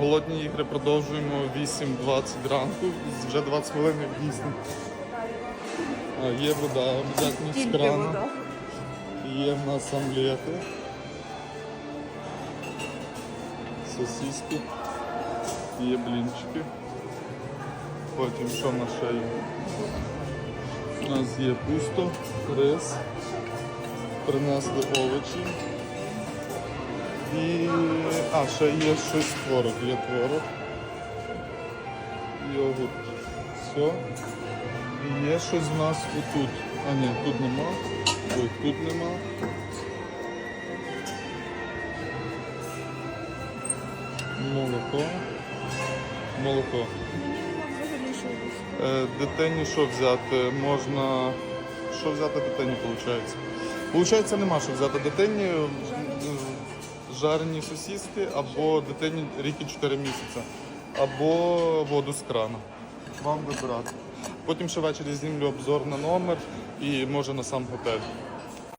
Голодні ігри продовжуємо 8.20 ранку, вже 20 хвилин як дійсно. Є вода, обов'язково з крана. Є в нас омлети. Сосиски. Є блінчики. Потім що в нас ще є? У нас є пусто, рис. Принесли овочі. І... А, ще є щось творог. Є творог. Йогурт. Все. І є щось в нас отут. А ні, тут нема. Ой, тут нема. Молоко. Молоко. Е, дитині що взяти? Можна. Що взяти дитині, виходить? Получається, нема що взяти дитині. Жарені сосиски або дитині ріки 4 місяці, або воду з крана. Вам вибирати. Потім ще ввечері знімлю обзор на номер і може на сам готель.